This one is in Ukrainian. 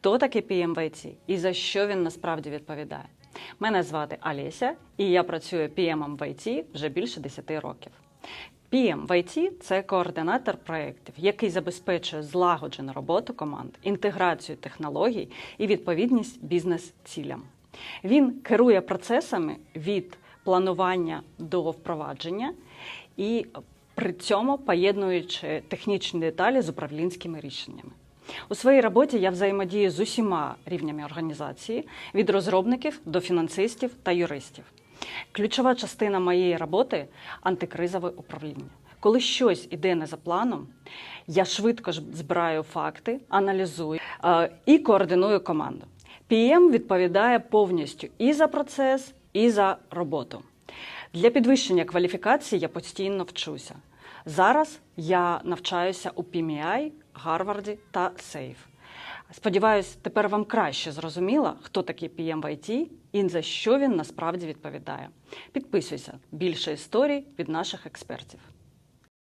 хто такий PM в IT і за що він насправді відповідає. Мене звати Олеся, і я працюю PM в IT вже більше 10 років. PM в IT – це координатор проєктів, який забезпечує злагоджену роботу команд, інтеграцію технологій і відповідність бізнес-цілям. Він керує процесами від планування до впровадження і при цьому поєднуючи технічні деталі з управлінськими рішеннями. У своїй роботі я взаємодію з усіма рівнями організації від розробників до фінансистів та юристів. Ключова частина моєї роботи антикризове управління. Коли щось іде не за планом, я швидко ж збираю факти, аналізую е, і координую команду. PM відповідає повністю і за процес, і за роботу. Для підвищення кваліфікації я постійно вчуся. Зараз я навчаюся у PMI, Гарварді та Сейф. Сподіваюсь, тепер вам краще зрозуміло, хто такий PM в IT і за що він насправді відповідає. Підписуйся більше історій від наших експертів.